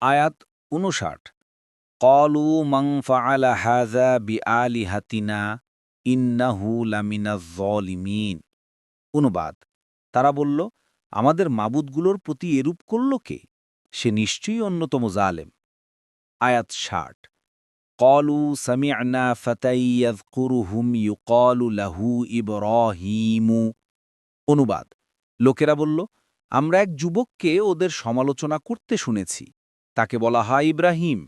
আয়াত উনষাট কলু মং ফাআলা হাজা বি আলি হাতিনা ইন্নাহু লামিনা জলিমিন অনুবাদ, তারা বলল, আমাদের মাবুদগুলোর প্রতি এরূপ করল কে? সে নিশ্চয়ই অন্যতম জালেম। আয়াত ষাট। কলু সামিআনা ফতাইয়াজকুরুহুম ইউকলু লাহু ইব্রাহিমু। অনুবাদ, লোকেরা বলল, আমরা এক যুবককে ওদের সমালোচনা করতে শুনেছি। তাকে বলা হয় ইব্রাহিম।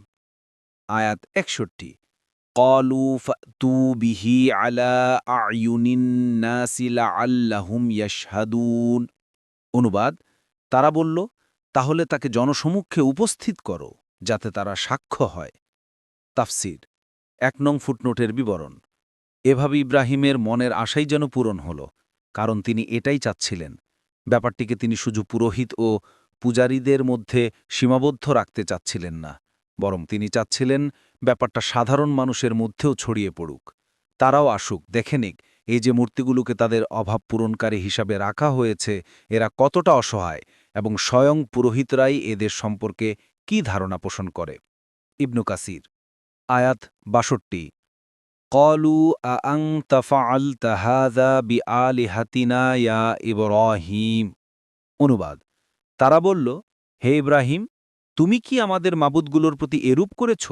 আয়াত একষট্টি। কলু বিহি আলা আল্লাহুম ইয়াশহাদুন। অনুবাদ, তারা বলল, তাহলে তাকে জনসমক্ষে উপস্থিত করো, যাতে তারা সাক্ষ্য হয়। তাফসির, এক নং ফুটনোটের বিবরণ। এভাবে ইব্রাহিমের মনের আশাই যেন পূরণ হল, কারণ তিনি এটাই চাচ্ছিলেন। ব্যাপারটিকে তিনি শুধু পুরোহিত ও পূজারীদের মধ্যে সীমাবদ্ধ রাখতে চাচ্ছিলেন না, বরং তিনি চাচ্ছিলেন ব্যাপারটা সাধারণ মানুষের মধ্যেও ছড়িয়ে পড়ুক। তারাও আসুক, দেখে নিক, এই যে মূর্তিগুলোকে তাদের অভাব পূরণকারী হিসাবে রাখা হয়েছে, এরা কতটা অসহায় এবং স্বয়ং পুরোহিতরাই এদের সম্পর্কে কি ধারণা পোষণ করে। ইবনু কাসির, আয়াত বাষট্টি। কলু আং তফাল তাহাদা বি আলি হাতিনা ইয়া ইব্রাহিম। অনুবাদ তারা বলল হে ইব্রাহিম তুমি কি আমাদের মাবুদগুলোর প্রতি এরূপ করেছ?